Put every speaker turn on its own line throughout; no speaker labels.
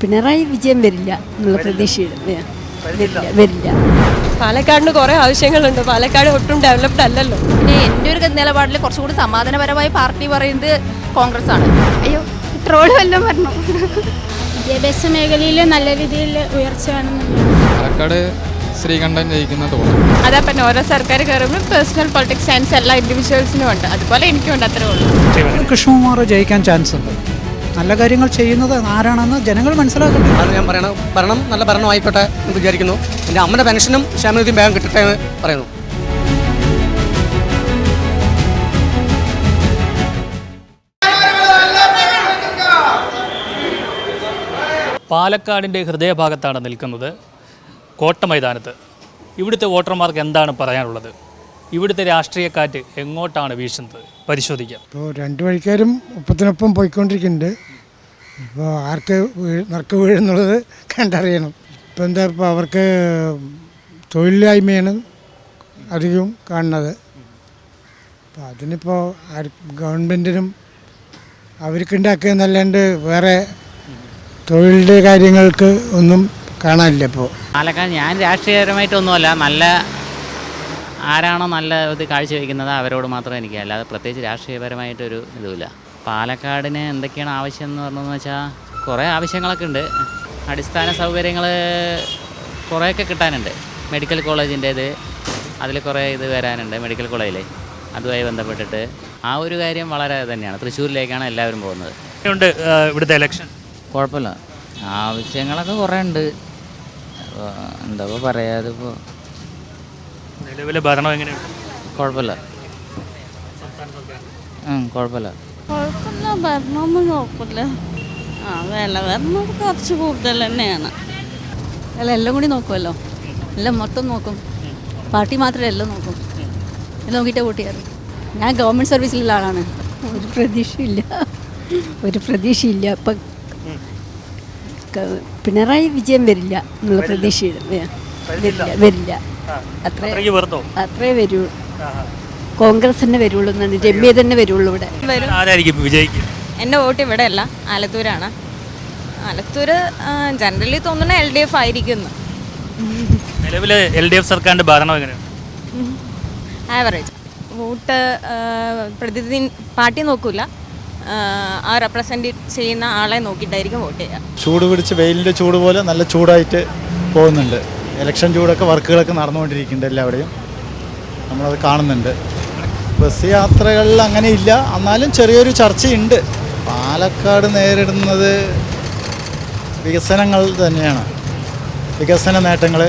പിണറായി വിജയം വരില്ല എന്നുള്ള പ്രതീക്ഷയുടെ വരില്ല. വരില്ല.
പാലക്കാടിന് കുറെ ആവശ്യങ്ങളുണ്ട്. പാലക്കാട് ഒട്ടും ഡെവലപ്ഡ് അല്ലല്ലോ.
പിന്നെ എന്റെ ഒരു നിലപാടിൽ കുറച്ചുകൂടി സമാധാനപരമായി പാർട്ടി പറയുന്നത് കോൺഗ്രസ് ആണ്
അയ്യോ ട്രോൾ വല്ലതും പറഞ്ഞു? വിദ്യാഭ്യാസ മേഖലയിൽ നല്ല രീതിയിൽ ഉയർച്ച
പാലക്കാട് ശ്രീകണ്ഠൻ ജയിക്കുന്ന തോന്നുന്നു.
അതാ പിന്നെ ഓരോ സർക്കാർ കയറുമ്പോൾ പേഴ്സണൽ പൊളിറ്റിക്സ് സയൻസ് എല്ലാ ഇൻഡിവിജ്വൽസിനും ഉണ്ട്. അതുപോലെ എനിക്കും ഉണ്ട് അത്രേ ഉള്ളൂ.
കൃഷ്ണകുമാർ ജയിക്കാൻ ചാൻസ് ഉണ്ട്. നല്ല കാര്യങ്ങൾ ചെയ്യുന്നത് ആരാണെന്ന് ജനങ്ങൾ മനസ്സിലാക്കട്ടെ.
അത് ഞാൻ പറയണം. ഭരണം നല്ല ഭരണമായിക്കോട്ടെ എന്ന് വിചാരിക്കുന്നു. എന്റെ അമ്മയുടെ പെൻഷനും ക്ഷേമനിധിയും വേഗം കിട്ടട്ടെ എന്ന് പറയുന്നു.
പാലക്കാടിന്റെ ഹൃദയഭാഗത്താണ് നിൽക്കുന്നത് കോട്ട മൈതാനത്ത്. ഇവിടുത്തെ വോട്ടർമാർക്ക് എന്താണ് പറയാനുള്ളത്? ഇവിടുത്തെ രാഷ്ട്രീയക്കാറ്റ് എങ്ങോട്ടാണ് വീശുന്നത്? പരിശോധിക്കാം.
ഇപ്പോൾ രണ്ട് വഴിക്കാരും ഒപ്പത്തിനൊപ്പം പോയിക്കൊണ്ടിരിക്കുന്നുണ്ട്. ഇപ്പോൾ ആർക്ക് നറുക്ക് വീഴുന്നുള്ളത് കണ്ടറിയണം. ഇപ്പം എന്താ ഇപ്പോൾ അവർക്ക് തൊഴിലില്ലായ്മയാണ് അധികവും കാണുന്നത്. അപ്പോൾ അതിനിപ്പോൾ ഗവൺമെന്റിനും അവർക്കുണ്ടാക്കുക എന്നല്ലാണ്ട് വേറെ തൊഴിലിന്റെ കാര്യങ്ങൾക്ക് ഒന്നും കാണാനില്ല ഇപ്പോൾ
പാലക്കാട് ഞാൻ രാഷ്ട്രീയപരമായിട്ടൊന്നുമല്ല. നല്ല ആരാണോ നല്ല ഇത് കാഴ്ചവെക്കുന്നത് അവരോട് മാത്രം എനിക്ക് അല്ലാതെ പ്രത്യേകിച്ച് രാഷ്ട്രീയപരമായിട്ടൊരു ഇതുമില്ല. പാലക്കാടിന് എന്തൊക്കെയാണ് ആവശ്യം എന്ന് പറഞ്ഞതെന്ന് വെച്ചാൽ കുറേ ആവശ്യങ്ങളൊക്കെ ഉണ്ട് അടിസ്ഥാന സൗകര്യങ്ങൾ കുറേയൊക്കെ കിട്ടാനുണ്ട്. മെഡിക്കൽ കോളേജിന്റേത് അതിൽ കുറേ ഇത് വരാനുണ്ട് മെഡിക്കൽ കോളേജിൽ അതുമായി ബന്ധപ്പെട്ടിട്ട്. ആ ഒരു കാര്യം വളരെ തന്നെയാണ്. തൃശ്ശൂരിലേക്കാണ് എല്ലാവരും പോകുന്നത്.
ഉണ്ട് ഇവിടുത്തെ ഇലക്ഷൻ
കുഴപ്പമില്ല. ആവശ്യങ്ങളൊക്കെ കുറേ ഉണ്ട് എന്താ പറയാതെ ഇപ്പോൾ
നിലവിലെ ഭരണം എങ്ങനെയാണ്
കുഴപ്പമില്ല. ആ കുഴപ്പമില്ല.
കുഴപ്പമില്ല ഭരണമൊന്നും കുഴപ്പമില്ല ആ വില വരണം കുറച്ച് കൂടുതൽ തന്നെയാണ്.
അല്ല എല്ലാം കൂടി നോക്കുമല്ലോ എല്ലാം മൊത്തം നോക്കും. പാർട്ടി മാത്രമേ എല്ലാം നോക്കും. എല്ലാം നോക്കിയിട്ടേ കൂട്ടിയാറ് ഞാൻ ഗവൺമെന്റ് സർവീസിലുള്ള ആളാണ്.
ഒരു പ്രതീക്ഷയില്ല. ഒരു പ്രതീക്ഷയില്ല. ഇപ്പം പിണറായി വിജയം വരില്ല എന്നുള്ള പ്രതീക്ഷയില്ല വരില്ല. വരില്ല. അത്രേ അത്രേ വരൂ. കോൺഗ്രസ് തന്നെ വരുള്ളൂ എന്നാണ് രമ്യ തന്നെ വരുള്ളൂ ഇവിടെ.
ആരായിരിക്കും വിജയിക്കും?
എന്റെ വോട്ട് ഇവിടെ അല്ല ആലത്തൂരാണ്. ആലത്തൂർ ജനറലി തോന്നുന്ന എൽ ഡി എഫ് ആയിരിക്കുന്നു.
നിലവിലെ എൽ ഡി എഫ് സർക്കാരിന്റെ ഭരണം എങ്ങനെയാണ്?
ആവറേജ്. വോട്ട് പ്രതിനിധി പാർട്ടി നോക്കൂല. ആ റെപ്രസെന്റ് ചെയ്യുന്ന ആളെ നോക്കിയിട്ടായിരിക്കും വോട്ട് ചെയ്യുക.
ചൂട് പിടിച്ച് വെയിലിന്റെ ചൂട് പോലെ നല്ല ചൂടായിട്ട് പോകുന്നുണ്ട്. ഇലക്ഷൻ ചൂടൊക്കെ വർക്കുകളൊക്കെ നടന്നുകൊണ്ടിരിക്കുന്നുണ്ട് എല്ലാവിടെയും. നമ്മളത് കാണുന്നുണ്ട്. ബസ് യാത്രകളിൽ അങ്ങനെ ഇല്ല. എന്നാലും ചെറിയൊരു ചർച്ചയുണ്ട്. പാലക്കാട് നേരിടുന്നത് വികസനങ്ങൾ തന്നെയാണ്. വികസന നേട്ടങ്ങൾ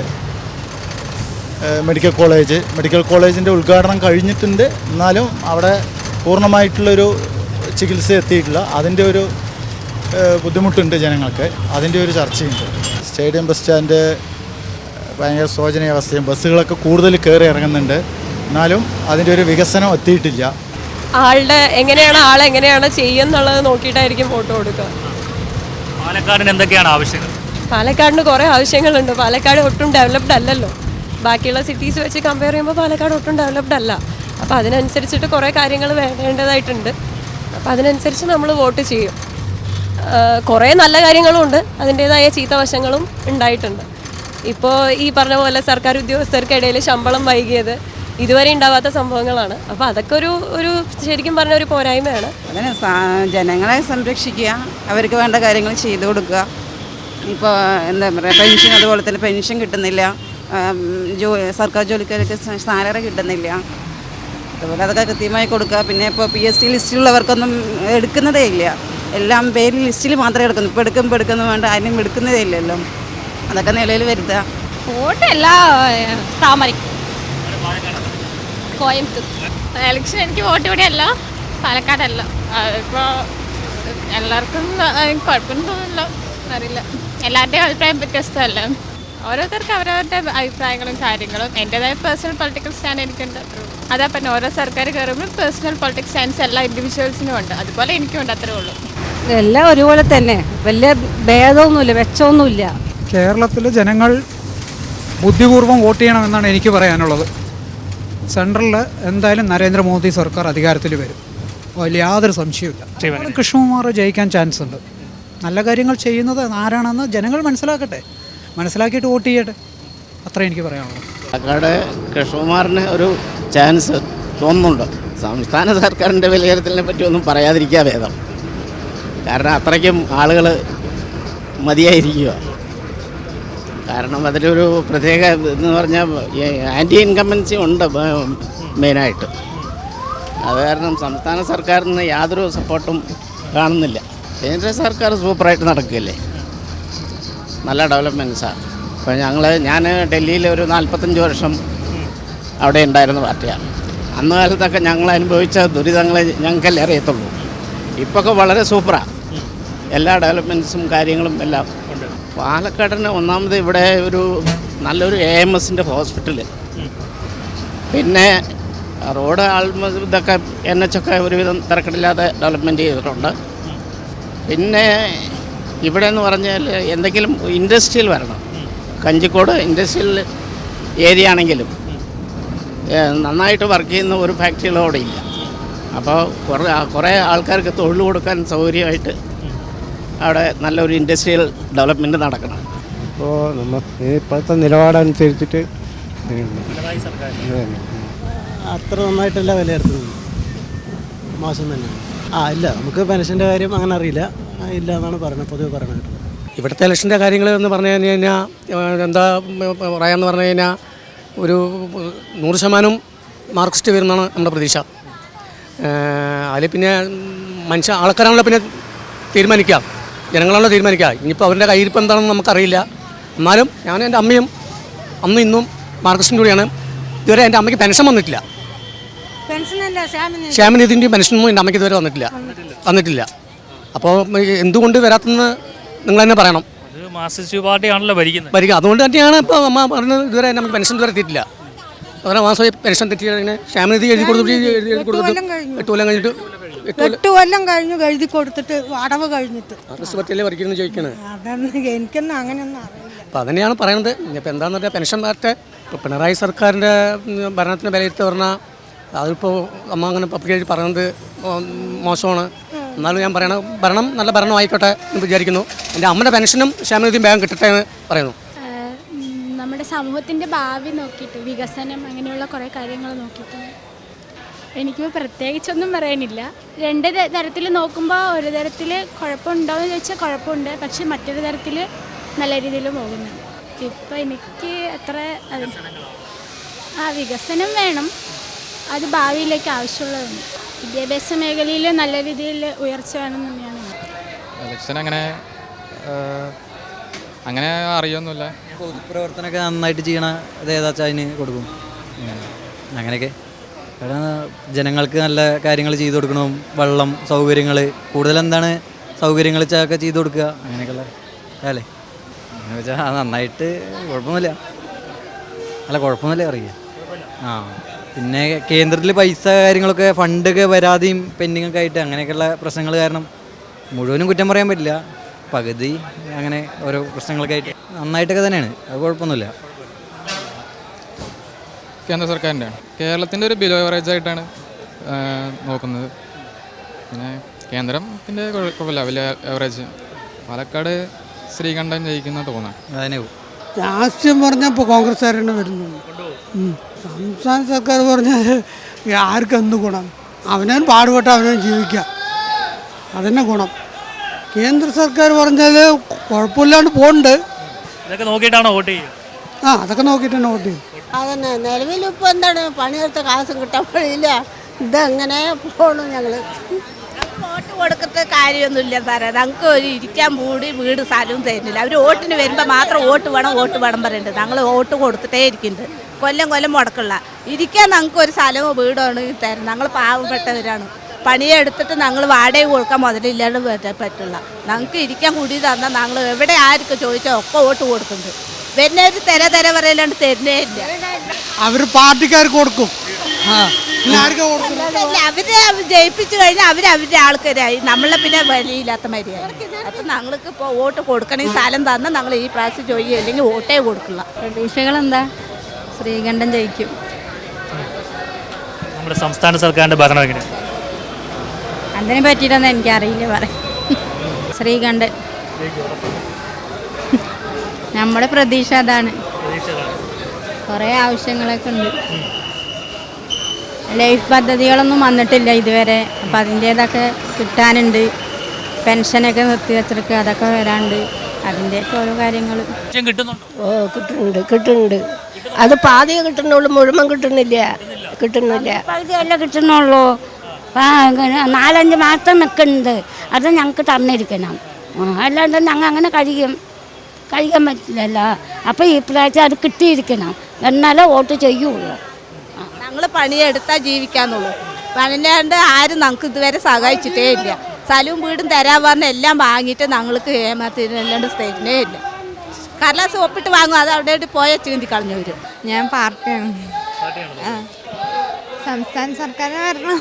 മെഡിക്കൽ കോളേജ്. മെഡിക്കൽ കോളേജിന്റെ ഉദ്ഘാടനം കഴിഞ്ഞിട്ടുണ്ട്. എന്നാലും അവിടെ പൂർണമായിട്ടുള്ളൊരു ചികിത്സ എത്തിയിട്ടില്ല. അതിന്റെ ഒരു ബുദ്ധിമുട്ടുണ്ട് ജനങ്ങൾക്ക്. അതിന്റെ ഒരു ചർച്ചയുണ്ട്. സ്റ്റേഡിയം ബസ് സ്റ്റാൻഡ് ഭയങ്കര ശോചനീയാവസ്ഥയും ബസ്സുകളൊക്കെ കൂടുതൽ കയറി ഇറങ്ങുന്നുണ്ട്. എന്നാലും അതിന്റെ ഒരു വികസനം എത്തിയിട്ടില്ല.
ആളുടെ എങ്ങനെയാണ് ആൾ എങ്ങനെയാണ് ചെയ്യുന്നുള്ളത് നോക്കിയിട്ടായിരിക്കും ഫോട്ടോ കൊടുക്കുക.
പാലക്കാടിന് എന്തൊക്കെയാണ് ആവശ്യങ്ങൾ?
പാലക്കാടിന് കുറേ ആവശ്യങ്ങളുണ്ട്. പാലക്കാട് ഒട്ടും ഡെവലപ്ഡ് അല്ലല്ലോ. ബാക്കിയുള്ള സിറ്റീസ് വെച്ച് കമ്പയർ ചെയ്യുമ്പോൾ പാലക്കാട് ഒട്ടും ഡെവലപ്ഡ് അല്ല. അപ്പോൾ അതിനനുസരിച്ചിട്ട് കുറേ കാര്യങ്ങൾ വേണ്ടതായിട്ടുണ്ട്. അപ്പോൾ അതിനനുസരിച്ച് നമ്മൾ വോട്ട് ചെയ്യും. കുറേ നല്ല കാര്യങ്ങളും ഉണ്ട്. അതിന്റേതായ ചീത്ത വശങ്ങളും ഉണ്ടായിട്ടുണ്ട്. ഇപ്പോൾ ഈ പറഞ്ഞ പോലെ സർക്കാർ ഉദ്യോഗസ്ഥർക്കിടയിൽ ശമ്പളം വൈകിയത് ഇതുവരെ ഉണ്ടാവാത്ത സംഭവങ്ങളാണ്. അപ്പോൾ അതൊക്കെ ഒരു ഒരു ശരിക്കും പറഞ്ഞ ഒരു പോരായ്മയാണ്.
അങ്ങനെ ജനങ്ങളെ സംരക്ഷിക്കുക അവർക്ക് വേണ്ട കാര്യങ്ങൾ ചെയ്തു കൊടുക്കുക. ഇപ്പോൾ എന്താ പറയുക പെൻഷൻ അതുപോലെ തന്നെ പെൻഷൻ കിട്ടുന്നില്ല. ജോ സർക്കാർ ജോലിക്കാർക്ക് സാലറി കിട്ടുന്നില്ല. അതുപോലെ അതൊക്കെ കൃത്യമായി കൊടുക്കുക. പിന്നെ ഇപ്പോൾ പി എസ് സി ലിസ്റ്റിലുള്ളവർക്കൊന്നും എടുക്കുന്നതേ ഇല്ല. എല്ലാം പേര് ലിസ്റ്റിൽ മാത്രമേ എടുക്കുന്നു. ഇപ്പോൾ എടുക്കുമ്പോൾ എടുക്കുന്നു വേണ്ട ആരും എടുക്കുന്നതേ ഇല്ലല്ലോ. അതൊക്കെ നിലയിൽ വരുത്തുക.
താമര കോയമ്പത്തൂർ. എലക്ഷൻ എനിക്ക് വോട്ട് ഇവിടെ അല്ല പാലക്കാടല്ല ഇപ്പോൾ എല്ലാവർക്കും കുഴപ്പമൊന്നും തോന്നുന്നില്ല. അറിയില്ല. എല്ലാവരുടെയും അഭിപ്രായം വ്യത്യസ്തമല്ല? ഓരോരുത്തർക്ക് അവരവരുടെ അഭിപ്രായങ്ങളും കാര്യങ്ങളും. എന്റെതായ പേഴ്സണൽ പൊളിറ്റിക്കൽ സ്റ്റാൻഡ് എനിക്കുണ്ട്. അതാ പിന്നെ ഓരോ സർക്കാർ കയറുമ്പോൾ പേഴ്സണൽ പൊളിറ്റിക്സ് സ്റ്റാൻഡ്സ് എല്ലാ ഇൻഡിവിജ്വൽസിനും ഉണ്ട്. അതുപോലെ എനിക്കും ഉണ്ട് അത്രേ ഉള്ളൂ.
എല്ലാം ഒരുപോലെ തന്നെ. വലിയ ഭേദമൊന്നുമില്ല വെച്ചമൊന്നുമില്ല.
കേരളത്തിലെ ജനങ്ങൾ ബുദ്ധിപൂർവം വോട്ട് ചെയ്യണമെന്നാണ് എനിക്ക് പറയാനുള്ളത്. സെൻട്രലിൽ എന്തായാലും നരേന്ദ്രമോദി സർക്കാർ അധികാരത്തിൽ വരും. അതിൽ യാതൊരു സംശയമില്ല കൃഷ്ണകുമാർ ജയിക്കാൻ ചാൻസ് ഉണ്ട്. നല്ല കാര്യങ്ങൾ ചെയ്യുന്നത് ആരാണെന്ന് ജനങ്ങൾ മനസ്സിലാക്കട്ടെ. മനസ്സിലാക്കിയിട്ട് വോട്ട് ചെയ്യട്ടെ. അത്ര എനിക്ക് പറയാനുള്ളൂ.
പാലക്കാട് കൃഷ്ണകുമാറിന് ഒരു ചാൻസ് തോന്നുന്നുണ്ട്. സംസ്ഥാന സർക്കാരിന്റെ വിലയിരുത്തലിനെ പറ്റി ഒന്നും പറയാതിരിക്കുക ഭേദം. കാരണം അത്രയ്ക്കും ആളുകൾ മതിയായിരിക്കുക. കാരണം അതിലൊരു പ്രത്യേക എന്ന് പറഞ്ഞാൽ ആന്റി ഇൻകമ്പൻസി ഉണ്ട് മെയിനായിട്ട്. അത് കാരണം സംസ്ഥാന സർക്കാരിൽ നിന്ന് യാതൊരു സപ്പോർട്ടും കാണുന്നില്ല. കേന്ദ്ര സർക്കാർ സൂപ്പറായിട്ട് നടക്കുകയല്ലേ? നല്ല ഡെവലപ്മെന്റ്സാണ് ഇപ്പോൾ ഞങ്ങൾ ഞാൻ ഡൽഹിയിൽ ഒരു നാൽപ്പത്തഞ്ച് വർഷം അവിടെ ഉണ്ടായിരുന്ന പാർട്ടിയാണ് അന്ന് കാലത്തൊക്കെ ഞങ്ങൾ അനുഭവിച്ച ദുരിതങ്ങളെ ഞങ്ങൾക്കല്ലേ അറിയത്തുള്ളൂ. ഇപ്പൊക്കെ വളരെ സൂപ്പറാണ് എല്ലാ ഡെവലപ്മെന്റ്സും കാര്യങ്ങളും എല്ലാം. പാലക്കാടിന് ഒന്നാമത് ഇവിടെ ഒരു നല്ലൊരു എ എം എസിന്റെ ഹോസ്പിറ്റൽ പിന്നെ റോഡ് ആൾമസ് ഇതൊക്കെ എൻ എച്ച് ഒക്കെ ഒരുവിധം തിരക്കിടില്ലാതെ ഡെവലപ്മെന്റ് ചെയ്തിട്ടുണ്ട്. പിന്നെ ഇവിടെ എന്ന് പറഞ്ഞാൽ എന്തെങ്കിലും ഇൻഡസ്ട്രിയൽ വരണം. കഞ്ചിക്കോട് ഇൻഡസ്ട്രിയൽ ഏരിയ ആണെങ്കിലും നന്നായിട്ട് വർക്ക് ചെയ്യുന്ന ഒരു ഫാക്ടറികളും അവിടെ ഇല്ല അപ്പോൾ കുറേ കുറേ ആൾക്കാർക്ക് തൊഴിൽ കൊടുക്കാൻ സൗകര്യമായിട്ട് അവിടെ നല്ലൊരു ഇൻഡസ്ട്രിയൽ ഡെവലപ്മെന്റ് നടക്കണം.
അപ്പോൾ നമ്മൾ ഇപ്പോഴത്തെ നിലപാടനുസരിച്ചിട്ട്.
അത്ര നന്നായിട്ടല്ല വിലയിരുത്തുന്നത്. മോശം തന്നെ. ആ ഇല്ല നമുക്ക് പെൻഷന്റെ കാര്യം അങ്ങനെ അറിയില്ല. ഇല്ല എന്നാണ് പറയുന്നത് പൊതുവെ പറയുന്നത്.
ഇവിടുത്തെ ഇലക്ഷന്റെ കാര്യങ്ങൾ എന്ന് പറഞ്ഞു കഴിഞ്ഞ് കഴിഞ്ഞാൽ എന്താ പറയാമെന്ന് പറഞ്ഞു കഴിഞ്ഞാൽ ഒരു നൂറ് ശതമാനം മാർക്സിസ്റ്റ് വരുന്നതാണ് നമ്മുടെ പ്രതീക്ഷ. അതിൽ പിന്നെ മനുഷ്യ ആൾക്കാരാണല്ലോ പിന്നെ തീരുമാനിക്കാം ജനങ്ങളാണല്ലോ തീരുമാനിക്കുക. ഇനിയിപ്പോൾ അവരുടെ കയ്യിരിപ്പ് എന്താണെന്ന് നമുക്കറിയില്ല. എന്നാലും ഞാൻ എന്റെ അമ്മയും അന്നും ഇന്നും മാർക്കസിന്റെ കൂടെയാണ്. ഇതുവരെ എന്റെ അമ്മയ്ക്ക് പെൻഷൻ വന്നിട്ടില്ല.
പെൻഷനല്ല ശ്യാമിന്
ക്ഷേമനിധിന്റെയും പെൻഷനൊന്നും എന്റെ അമ്മയ്ക്ക് ഇതുവരെ വന്നിട്ടില്ല. വന്നിട്ടില്ല. അപ്പോൾ എന്തുകൊണ്ട് വരാത്തെന്ന് നിങ്ങൾ തന്നെ പറയണം.
അത് മാർക്സിസ്റ്റ് പാർട്ടിയാണല്ലോ ഭരിക്കുന്നത്.
വരിക അതുകൊണ്ട് തന്നെയാണ് ഇപ്പോൾ അമ്മ പറഞ്ഞത് ഇതുവരെ നമുക്ക് പെൻഷൻ ഇതുവരെ എത്തിയിട്ടില്ല. ഓരോ മാസം പെൻഷൻ തെറ്റി ശ്യാമനിധി എഴുതി കൊടുത്തിട്ട് എഴുതി എഴുതി കൊടുത്തിട്ട് എട്ട് കൊല്ലം കഴിഞ്ഞിട്ട് എട്ട് കൊല്ലം
കഴിഞ്ഞ് കഴുതി എഴുതി കൊടുത്തിട്ട് അടവ് കഴിഞ്ഞിട്ട്.
ചോദിക്കണേ?
അതൊന്നും എനിക്കൊന്നും അങ്ങനെയൊന്നും അറിയില്ല.
അതന്നെയാണ് പറയുന്നത് ഇനിയിപ്പോൾ എന്താണെന്ന് പറഞ്ഞാൽ പെൻഷൻ മാറ്റ ഇപ്പോൾ പിണറായി സർക്കാരിന്റെ ഭരണത്തിന് വിലയിരുത്തി പറഞ്ഞാൽ അതിപ്പോൾ അമ്മ അങ്ങനെ പബ്ലിക്കായിട്ട് പറയുന്നത് മോശമാണ്. എന്നാലും ഞാൻ പറയണ ഭരണം നല്ല ഭരണമായിക്കോട്ടെ എന്ന് വിചാരിക്കുന്നു. എന്റെ അമ്മയുടെ പെൻഷനും ക്ഷേമനിധിയും വേഗം കിട്ടട്ടെ എന്ന് പറയുന്നു.
നമ്മുടെ സമൂഹത്തിന്റെ ഭാവി നോക്കിയിട്ട് വികസനം അങ്ങനെയുള്ള കുറേ കാര്യങ്ങൾ നോക്കിയിട്ട് എനിക്ക് പ്രത്യേകിച്ചൊന്നും പറയാനില്ല. രണ്ട് തരത്തിൽ നോക്കുമ്പോൾ ഒരു തരത്തിൽ കുഴപ്പമുണ്ടോ എന്ന് ചോദിച്ചാൽ കുഴപ്പമുണ്ട്. പക്ഷെ മറ്റൊരു തരത്തിൽ നല്ല രീതിയിൽ പോകുന്നുണ്ട്. ഇപ്പം എനിക്ക് അത്ര അത് ആ വികസനം വേണം. അത് ഭാവിയിലേക്ക് ആവശ്യമുള്ളതാണ് വിദ്യാഭ്യാസ മേഖലയിൽ നല്ല രീതിയിൽ ഉയർച്ച വേണം തന്നെയാണ്
ഇലക്ഷൻ അങ്ങനെ അങ്ങനെ അറിയൊന്നുമില്ല.
പ്രവർത്തനമൊക്കെ നന്നായിട്ട് ചെയ്യണ അത് ഏതാച്ചാൽ അതിന് കൊടുക്കും? അങ്ങനെയൊക്കെ. ജനങ്ങൾക്ക് നല്ല കാര്യങ്ങൾ ചെയ്തു കൊടുക്കണം. വെള്ളം സൗകര്യങ്ങൾ കൂടുതൽ എന്താണ് സൗകര്യങ്ങൾ ഒക്കെ ചെയ്തു കൊടുക്കുക? അങ്ങനെയൊക്കെയുള്ള അല്ലേ എന്ന് വെച്ചാൽ നന്നായിട്ട് കുഴപ്പമൊന്നുമില്ല. അല്ല കുഴപ്പമൊന്നുമില്ല അറിയുക ആ പിന്നെ കേന്ദ്രത്തിൽ പൈസ കാര്യങ്ങളൊക്കെ ഫണ്ടൊക്കെ വരാതെയും പെൻഡിങ് ഒക്കെ ആയിട്ട് അങ്ങനെയൊക്കെയുള്ള പ്രശ്നങ്ങൾ കാരണം മുഴുവനും കുറ്റം പറയാൻ പറ്റില്ല. പകുതി അങ്ങനെ ഓരോ പ്രശ്നങ്ങളൊക്കെ ആയിട്ട് നന്നായിട്ടൊക്കെ തന്നെയാണ്. അത് കുഴപ്പമൊന്നുമില്ല.
കേന്ദ്ര സർക്കാരിന്റെ കേരളത്തിന്റെ ഒരു ബിലോ എവറേജ് ആയിട്ടാണ് നോക്കുന്നത്. പിന്നെ കേന്ദ്രത്തിന്റെ കുഴപ്പമില്ല വലിയ എവറേജ് പാലക്കാട് ശ്രീകണ്ഠൻ ജയിക്കുന്ന തോന്നാം.
അതിനെ
രാഷ്ട്രീയം പറഞ്ഞാൽ ഇപ്പോൾ കോൺഗ്രസ്സുകാരാണ് വരുന്നത്. സംസ്ഥാന സർക്കാർ പറഞ്ഞാൽ ആർക്കെന്ത് ഗുണം? അവനവൻ പാടുപെട്ട് അവനവൻ ജീവിക്കാം അതന്നെ ഗുണം. കേന്ദ്ര സർക്കാർ പറഞ്ഞാൽ കുഴപ്പമില്ലാണ്ട് പോകുന്നുണ്ട്
ഇതൊക്കെ നോക്കിയിട്ടാണോ വോട്ട് ചെയ്യുക?
ആ അതൊക്കെ നോക്കിയിട്ടാണ് വോട്ട് ചെയ്യും
അതന്നെ. നിലവിൽ ഇപ്പോൾ എന്താണ്? പണിയെടുത്ത കാശും കിട്ടാൻ വഴിയില്ല. ഇതെങ്ങനെ പോണു ഞങ്ങൾ വോട്ട് കൊടുക്കത്തെ കാര്യമൊന്നുമില്ല സാറേ. ഞങ്ങൾക്ക് ഒരു ഇരിക്കാൻ കൂടി വീട് സ്ഥലവും തരുന്നില്ല. അവർ വോട്ടിന് വരുമ്പോൾ മാത്രം വോട്ട് വേണം വോട്ട് വേണം പറയുന്നുണ്ട് ഞങ്ങൾ വോട്ട് കൊടുത്തിട്ടേ ഇരിക്കുന്നുണ്ട് കൊല്ലം കൊല്ലം മുടക്കുള്ള. ഇരിക്കാൻ ഞങ്ങൾക്ക് ഒരു സ്ഥലമോ വീടോ ആണ് തരുന്നത്. ഞങ്ങൾ പാവപ്പെട്ടവരാണ്. പണിയെടുത്തിട്ട് ഞങ്ങൾ വാടക കൊടുക്കാൻ മുതലില്ലാണ്ട് പറ്റുള്ള. ഞങ്ങൾക്ക് ഇരിക്കാൻ കൂടി തന്നാൽ ഞങ്ങൾ എവിടെ ആർക്ക് ചോദിച്ചാൽ ഒക്കെ വോട്ട് കൊടുക്കുന്നുണ്ട്. വരുന്നവർ തെര തെര പറയലാണ്ട് തരുന്നേ ഇല്ല.
അവർ പാർട്ടിക്കാർക്ക് കൊടുക്കും. പിന്നെ
അവരെ ജയിപ്പിച്ചു കഴിഞ്ഞാൽ അവർ അവരുടെ ആൾക്കാരായി. നമ്മളെ പിന്നെ വിലയില്ലാത്ത മര്യാദ അപ്പൊ ഞങ്ങൾക്ക് ഇപ്പൊ വോട്ട് കൊടുക്കണമെങ്കിൽ സ്ഥലം തന്നാൽ ഞങ്ങൾ ഈ പ്രാവശ്യം ചോദിക്കുക അല്ലെങ്കിൽ വോട്ടേ കൊടുക്കില്ല.
പ്രതീക്ഷകൾ എന്താ ശ്രീകണ്ഠൻ ജയിക്കും.
നമ്മുടെ സംസ്ഥാന സർക്കാരിന്റെ ഭരണം എങ്ങനെയാണ്
അതിനെ പറ്റിയിട്ടൊന്നും എനിക്കറിയില്ല പറയാം ശ്രീകണ്ഠൻ. നമ്മുടെ പ്രതീക്ഷ അതാണ്. കുറേ ആവശ്യങ്ങളൊക്കെ ഉണ്ട്. ലൈഫ് പദ്ധതികളൊന്നും വന്നിട്ടില്ല ഇതുവരെ. അപ്പം അതിന്റേതൊക്കെ കിട്ടാനുണ്ട്. പെൻഷനൊക്കെ നിർത്തി വെച്ചിട്ട് അതൊക്കെ വരാണ്ട്. അതിന്റെയൊക്കെ ഓരോ കാര്യങ്ങൾ
ഓ കിട്ടുന്നുണ്ട് കിട്ടുന്നുണ്ട്. അത് പാതിയെ കിട്ടുന്നുള്ളൂ മുഴുവൻ കിട്ടുന്നില്ല. കിട്ടുന്നില്ല.
പകുതിയല്ല കിട്ടുന്നുള്ളൂ. നാലഞ്ച് മാസം നിൽക്കുന്നുണ്ട് അത് ഞങ്ങൾക്ക് തന്നിരിക്കണം. ആ, അല്ലാണ്ട് ഞങ്ങൾ അങ്ങനെ കഴിയും. കഴിക്കാൻ പറ്റില്ലല്ലോ. അപ്പോൾ ഈ പ്രാവശ്യം അത് കിട്ടിയിരിക്കണം. എന്നാലേ വോട്ട് ചെയ്യുള്ളൂ.
ഞങ്ങൾ പണിയെടുത്താൽ ജീവിക്കാന്നുള്ളൂ. പണിയാണ്ട് ആരും നമുക്ക് ഇതുവരെ സഹായിച്ചിട്ടേ ഇല്ല. സ്ഥലവും വീടും തരാൻ പറഞ്ഞ എല്ലാം വാങ്ങിയിട്ട് ഞങ്ങൾക്ക് ഏമാത്തിനല്ലാണ്ട് സ്ഥിരനേ ഇല്ല. കടലാസ് ഒപ്പിട്ട് വാങ്ങും. അത് അവിടെ പോയ ചീന്തി കളഞ്ഞു വരും.
ഞാൻ പാർട്ടിയാണ്. സംസ്ഥാന സർക്കാർ വരണം.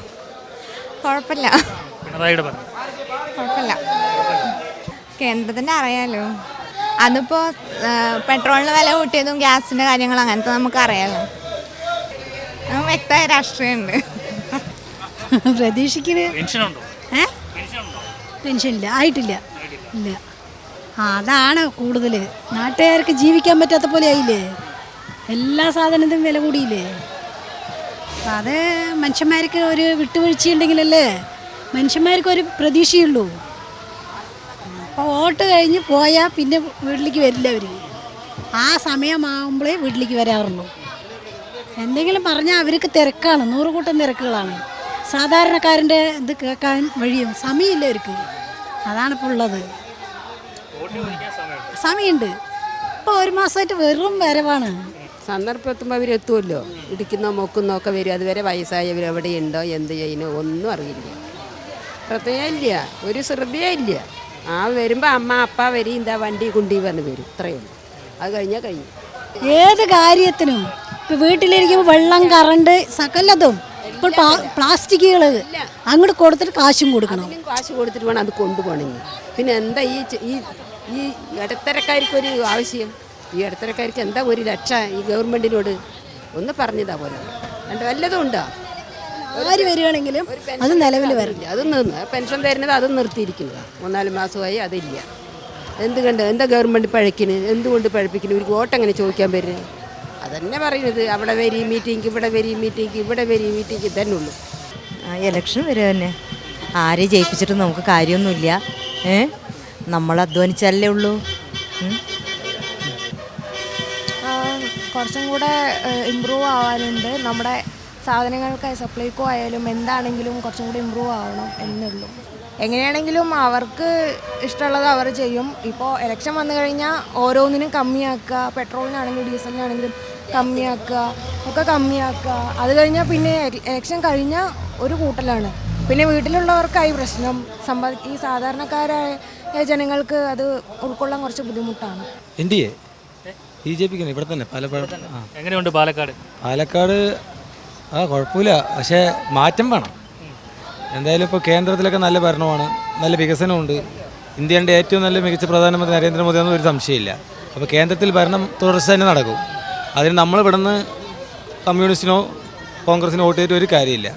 കുഴപ്പമില്ല. കുഴപ്പമില്ല. കേന്ദ്രത്തിന്റെ അറിയാലോ. അതിപ്പോൾ പെട്രോളിന് വില കൂട്ടിയതും ഗ്യാസിന്റെ കാര്യങ്ങൾ അങ്ങനത്തെ നമുക്ക് അറിയാലോ അത് വ്യക്തമായ രാഷ്ട്രീയമുണ്ട്.
പ്രതീക്ഷിക്കുന്നത് ഇല്ല ആയിട്ടില്ല. ഇല്ല. ആ അതാണ് കൂടുതൽ നാട്ടുകാർക്ക് ജീവിക്കാൻ പറ്റാത്ത പോലെ ആയില്ലേ? എല്ലാ സാധനത്തിനും വില കൂടിയില്ലേ? അപ്പം അത് മനുഷ്യന്മാർക്ക് ഒരു വിട്ടുവീഴ്ചയുണ്ടെങ്കിലല്ലേ? മനുഷ്യന്മാർക്ക് ഒരു പ്രതീക്ഷയുള്ളൂ. അപ്പോൾ വോട്ട് കഴിഞ്ഞ് പോയാൽ പിന്നെ വീട്ടിലേക്ക് വരില്ല അവർ ആ സമയമാകുമ്പോഴേ വീട്ടിലേക്ക് വരാറുള്ളൂ. എന്തെങ്കിലും പറഞ്ഞാൽ അവർക്ക് തിരക്കാണ് നൂറുകൂട്ടം തിരക്കുകളാണ്. സാധാരണക്കാരന്റെ ഇത് കേൾക്കാൻ വഴിയും സമയമില്ല അവർക്ക്. അതാണ് ഇപ്പോൾ ഉള്ളത്. സമയമുണ്ട്. ഇപ്പോൾ ഒരു മാസമായിട്ട് വെറും വരവാണ്.
സന്ദർഭം എത്തുമ്പോൾ അവരെത്തുമല്ലോ ഇടിക്കുന്നോ മൊക്കുന്നോ ഒക്കെ വരും. അതുവരെ വയസ്സായവർ എവിടെയുണ്ടോ എന്ത് ചെയ്യുന്നോ ഒന്നും അറിയില്ല. പ്രത്യേകമില്ല ഒരു ശ്രദ്ധയില്ല. ആ വരുമ്പോൾ അമ്മ അപ്പ വരി എന്താ വണ്ടി കുണ്ടി വന്ന് വരും. ഇത്രയേ ഉള്ളൂ. അത് കഴിഞ്ഞാൽ കഴിഞ്ഞു.
ഏത് കാര്യത്തിനും ഇപ്പം വീട്ടിലിരിക്കുമ്പോൾ വെള്ളം കറണ്ട് സകലതും ഇപ്പോൾ പ്ലാസ്റ്റിക്കുകൾ അങ്ങോട്ട് കൊടുത്തിട്ട് കാശും കൊടുക്കണം.
കാശ് കൊടുത്തിട്ട് വേണം അത് കൊണ്ടുപോകണമെങ്കിൽ. പിന്നെ എന്താ ഈ ഈ ഈ ഇടത്തരക്കാർക്കൊരു ആവശ്യം? ഈ ഇടത്തരക്കാർക്ക് എന്താ ഒരു രക്ഷ ഈ ഗവൺമെന്റിനോട് ഒന്ന് പറഞ്ഞതാ പോലെ. വല്ലതും ഉണ്ടോ?
ആര് വരികയാണെങ്കിലും അത് നിലവിൽ വരില്ല.
അത് നിന്ന് പെൻഷൻ തരുന്നത് അത് നിർത്തിയിരിക്കുന്നതാണ് മൂന്നാൽ മാസമായി അതില്ല. എന്ത് കണ്ട് എന്താ ഗവൺമെന്റ് പഴക്കിന് എന്തുകൊണ്ട് പഴപ്പിക്കുന്നു ഒരു വോട്ട് എങ്ങനെ ചോദിക്കാൻ പറ്റുന്നത് അതന്നെ പറയുന്നത്. അവിടെ വരി മീറ്റിംഗ് ഇവിടെ വരി മീറ്റിംഗ് ഇവിടെ വരി മീറ്റിംഗ് ഇതന്നെ ഉള്ളൂ.
ഇലക്ഷൻ വരിക തന്നെ. ആരെ ജയിപ്പിച്ചിട്ട് നമുക്ക് കാര്യമൊന്നുമില്ല. ഏ? നമ്മൾ അധ്വാനിച്ചല്ലേ ഉള്ളൂ.
കുറച്ചും കൂടെ ഇമ്പ്രൂവ് ആവാനുണ്ട്. നമ്മുടെ സാധനങ്ങൾക്ക് സപ്ലൈക്കോ ആയാലും എന്താണെങ്കിലും കുറച്ചും കൂടി ഇമ്പ്രൂവ് ആവണം എന്നുള്ളൂ. എങ്ങനെയാണെങ്കിലും അവർക്ക് ഇഷ്ടമുള്ളത് അവർ ചെയ്യും. ഇപ്പോൾ ഇലക്ഷൻ വന്നു കഴിഞ്ഞാൽ ഓരോന്നിനും കമ്മിയാക്കുക പെട്രോളിനാണെങ്കിലും ഡീസലിനാണെങ്കിലും കമ്മിയാക്കുക ഒക്കെ കമ്മിയാക്കുക. അത് കഴിഞ്ഞാൽ പിന്നെ ഇലക്ഷൻ കഴിഞ്ഞാൽ ഒരു കൂട്ടലാണ്. പിന്നെ വീട്ടിലുള്ളവർക്കായി പ്രശ്നം. സമ്പാദി ഈ സാധാരണക്കാരായ ജനങ്ങൾക്ക് അത് ഉൾക്കൊള്ളാൻ കുറച്ച് ബുദ്ധിമുട്ടാണ്.
N D A B J പിക്ക് ഇവിടെ തന്നെ പാലക്കാട്.
എങ്ങനെയുണ്ട് പാലക്കാട്?
പാലക്കാട് ആ കുഴപ്പമില്ല. പക്ഷേ മാറ്റം വേണം. എന്തായാലും ഇപ്പോൾ കേന്ദ്രത്തിലൊക്കെ നല്ല ഭരണമാണ് നല്ല വികസനമുണ്ട്. ഇന്ത്യയുടെ ഏറ്റവും നല്ല മികച്ച പ്രധാനമന്ത്രി നരേന്ദ്രമോദി ഒരു സംശയമില്ല. അപ്പോൾ കേന്ദ്രത്തിൽ ഭരണം തുടർച്ച തന്നെ നടക്കും. അതിന് നമ്മൾ ഇവിടുന്ന് കമ്മ്യൂണിസ്റ്റിനോ കോൺഗ്രസിനോ വോട്ട് ചെയ്തിട്ട് ഒരു കാര്യമില്ല.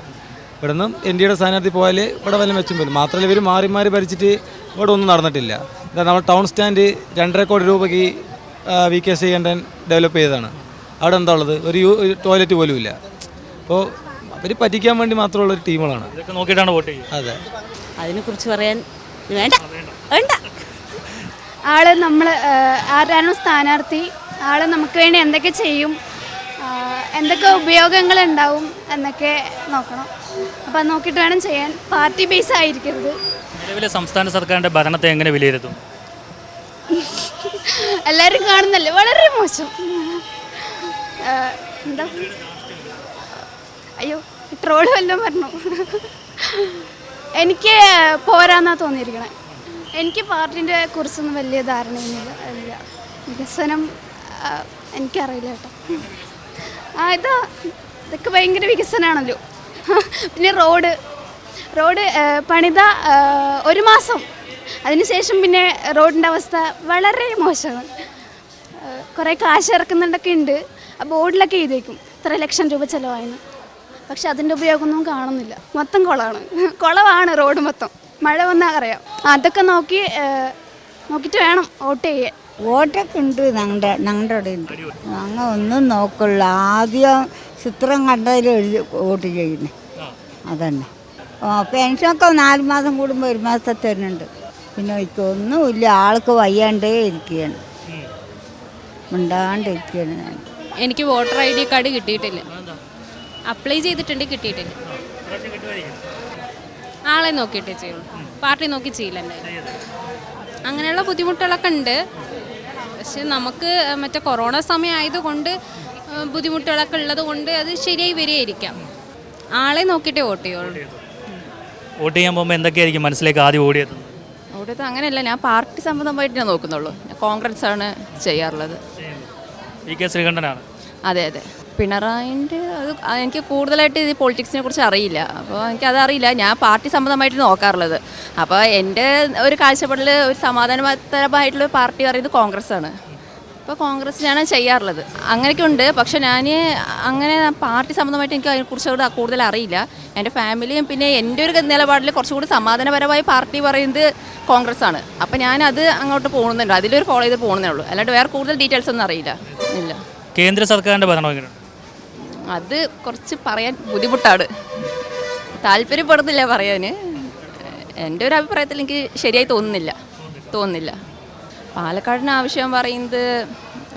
ഇവിടുന്ന് എൻ ഡി എയുടെ സ്ഥാനാർത്ഥി പോയാൽ ഇവിടെ വല്ല മെച്ചം വരും. മാത്രമല്ല ഇവർ മാറി മാറി ഭരിച്ചിട്ട് ഇവിടെ ഒന്നും നടന്നിട്ടില്ല. എന്താ നമ്മൾ ടൗൺ സ്റ്റാൻഡ് രണ്ടര കോടി രൂപയ്ക്ക് വി കെ ശ്രീകണ്ഠൻ ഡെവലപ്പ് ചെയ്തതാണ്. അവിടെ എന്താ ഉള്ളത്? ഒരു ടോയ്ലറ്റ് പോലും ഇല്ല അപ്പോൾ അവർ പറ്റിക്കാൻ വേണ്ടി മാത്രമുള്ള ഒരു ടീമുകളാണ്.
ഇതൊക്കെ നോക്കിയിട്ടാണ് വോട്ട് ചെയ്യുക.
അതെ.
അതിനെക്കുറിച്ച് പറയാൻ വേണ്ട. വേണ്ട.
ആൾ നമ്മൾ ആരാണോ സ്ഥാനാർത്ഥി ആൾ നമുക്ക് വേണ്ടി എന്തൊക്കെ ചെയ്യും ആ, എന്തൊക്കെ ഉപയോഗങ്ങൾ ഉണ്ടാവും എന്നൊക്കെ നോക്കണം. അപ്പം നോക്കിയിട്ട് വേണം ചെയ്യാൻ. പാർട്ടി ബേസ് ആയിരിക്കരുത്.
നിലവിലെ സംസ്ഥാന സർക്കാരിന്റെ ഭരണത്തെ എങ്ങനെ വിലയിരുത്തും?
എല്ലാവരും കാണുന്നല്ലേ? വളരെ മോശം. ആ, എന്താ? അയ്യോ ട്രോൾ വല്ലതും പറഞ്ഞു എനിക്ക് പോരാന്നാ തോന്നിയിരിക്കണേ. എനിക്ക് പാർട്ടിന്റെ കുറിച്ചൊന്നും വലിയ ധാരണയൊന്നുമില്ല. അല്ല വികസനം എനിക്കറിയില്ല കേട്ടോ. ആ ഇതാ ഇതൊക്കെ ഭയങ്കര വികസനമാണല്ലോ പിന്നെ റോഡ്. റോഡ് പണിത ഒരു മാസം. അതിനുശേഷം പിന്നെ റോഡിന്റെ അവസ്ഥ വളരെ മോശമാണ്. കുറേ കാശ് ഇറക്കുന്നുണ്ടൊക്കെ ഉണ്ട്. ബോർഡിലൊക്കെ എഴുതിയേക്കും. ഇത്ര ലക്ഷം രൂപ ചിലവായെന്ന്. പക്ഷെ അതിന്റെ ഉപയോഗമൊന്നും കാണുന്നില്ല. മൊത്തം കുളമാണ്. കുളമാണ് റോഡ് മൊത്തം. മഴ വന്നാൽ അറിയാം. അതൊക്കെ നോക്കി നോക്കിയിട്ട് വേണം വോട്ട് ചെയ്യാൻ.
വോട്ടൊക്കെ ഉണ്ട് ഞങ്ങളുടെ ഞങ്ങളുടെ അവിടെ ഉണ്ട് ഞങ്ങൾ ഒന്നും നോക്കുള്ള. ആദ്യം ചിത്രം കണ്ടതിൽ എഴുതി വോട്ട് ചെയ്യുന്നത് അതന്നെ. ഓ പെൻഷനൊക്കെ നാല് മാസം കൂടുമ്പോൾ ഒരു മാസത്തെ തരുന്നുണ്ട് പിന്നെ എനിക്ക് ഒന്നുമില്ല. ആൾക്ക് വയ്യാണ്ടേ ഇരിക്കുകയാണ്. മിണ്ടാണ്ടിരിക്കുകയാണ് ഞാൻ.
എനിക്ക് വോട്ടർ ഐ ഡി കാർഡ് കിട്ടിയിട്ടില്ല. അപ്ലൈ ചെയ്തിട്ടുണ്ട് കിട്ടിയിട്ടില്ല ആളെ നോക്കിയിട്ടേ ചെയ്യുള്ളൂ. പാർട്ടി നോക്കി ചെയ്യില്ല അങ്ങനെയുള്ള ബുദ്ധിമുട്ടുകളൊക്കെ ഉണ്ട്. പക്ഷെ നമുക്ക് മറ്റേ കൊറോണ സമയം ആയതുകൊണ്ട് ബുദ്ധിമുട്ടുകളൊക്കെ ഉള്ളത് കൊണ്ട് അത് ശരിയായി വരികയായിരിക്കാം. ആളെ നോക്കിയിട്ടേ വോട്ട് ചെയ്യുള്ളൂ.
വോട്ട് ചെയ്യാൻ പോകുമ്പോൾ എന്തൊക്കെയായിരിക്കും മനസ്സിലേക്ക് ആദ്യം ഓടിയത്
ഓടിയത് അങ്ങനെയല്ല ഞാൻ പാർട്ടി സംബന്ധമായിട്ട് ഞാൻ നോക്കുന്നുള്ളൂ. കോൺഗ്രസ് ആണ് ചെയ്യാറുള്ളത്.
വി കെ ശ്രീകണ്ഠനാണ്.
അതെ അതെ. പിണറായിന്റെ അത് എനിക്ക് കൂടുതലായിട്ട് ഇത് പൊളിറ്റിക്സിനെ കുറിച്ച് അറിയില്ല. അപ്പോൾ എനിക്ക് അതറിയില്ല. ഞാൻ പാർട്ടി സംബന്ധമായിട്ട് നോക്കാറുള്ളത്. അപ്പോൾ എന്റെ ഒരു കാഴ്ചപ്പാടിൽ ഒരു സമാധാനപരമായിട്ടുള്ള പാർട്ടി പറയുന്നത് കോൺഗ്രസ് ആണ് അപ്പോൾ കോൺഗ്രസ്സിനാണ് ചെയ്യാറുള്ളത്. അങ്ങനെയൊക്കെ ഉണ്ട് പക്ഷെ ഞാൻ അങ്ങനെ പാർട്ടി സംബന്ധമായിട്ട് എനിക്ക് അതിനെക്കുറിച്ച് കൂടെ കൂടുതൽ അറിയില്ല. എന്റെ ഫാമിലിയും പിന്നെ എന്റെ ഒരു നിലപാടിൽ കുറച്ചുകൂടി സമാധാനപരമായി പാർട്ടി പറയുന്നത് കോൺഗ്രസ് ആണ് അപ്പോൾ ഞാനത് അങ്ങോട്ട് പോകുന്നുണ്ട്. അതിലൊരു ഫോളോ ചെയ്ത് പോകുന്നേ ഉള്ളൂ. അല്ലാണ്ട് വേറെ കൂടുതൽ ഡീറ്റെയിൽസ് ഒന്നും അറിയില്ല. ഇല്ല.
കേന്ദ്ര സർക്കാരിന്റെ ഭരണം
അത് കുറച്ച് പറയാൻ ബുദ്ധിമുട്ടാണ്. താല്പര്യപ്പെടുന്നില്ല പറയാൻ എന്റെ ഒരു അഭിപ്രായത്തിൽ എനിക്ക് ശരിയായി തോന്നുന്നില്ല. തോന്നുന്നില്ല. പാലക്കാടിന് ആവശ്യം പറയുന്നത്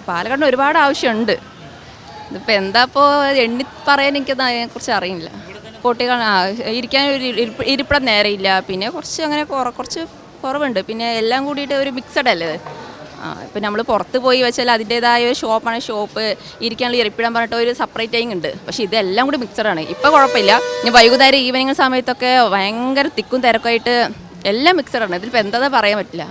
പാലക്കാടിന് ഒരുപാട് ആവശ്യമുണ്ട്. ഇതിപ്പോൾ എന്താ ഇപ്പോൾ എണ്ണി പറയാൻ എനിക്കത് അതിനെക്കുറിച്ച് അറിയില്ല. കുട്ടികൾ ഇരിക്കാൻ ഒരു ഇരിപ്പ് ഇരിപ്പിടം നേരെയില്ല പിന്നെ കുറച്ച് അങ്ങനെ കുറ- കുറച്ച് കുറവുണ്ട്. പിന്നെ എല്ലാം കൂടിയിട്ട് ഒരു മിക്സഡ് അല്ലേ? ഇപ്പം നമ്മൾ പുറത്ത് പോയി വെച്ചാൽ അതിന്റേതായ ഒരു ഷോപ്പാണ് ഷോപ്പ് ഇരിക്കാനുള്ള ഇരിപ്പിടം പറഞ്ഞിട്ട് ഒരു സെപ്പറേറ്റ് ടൈം ഉണ്ട് പക്ഷേ ഇതെല്ലാം കൂടി മിക്സഡാണ് ഇപ്പോൾ കുഴപ്പമില്ല. ഇനി വൈകുന്നേരം ഈവനിങ് സമയത്തൊക്കെ ഭയങ്കര തിക്കും തിരക്കായിട്ട് എല്ലാം മിക്സഡാണ് ഇതിലിപ്പോൾ എന്താ പറയാൻ പറ്റില്ല.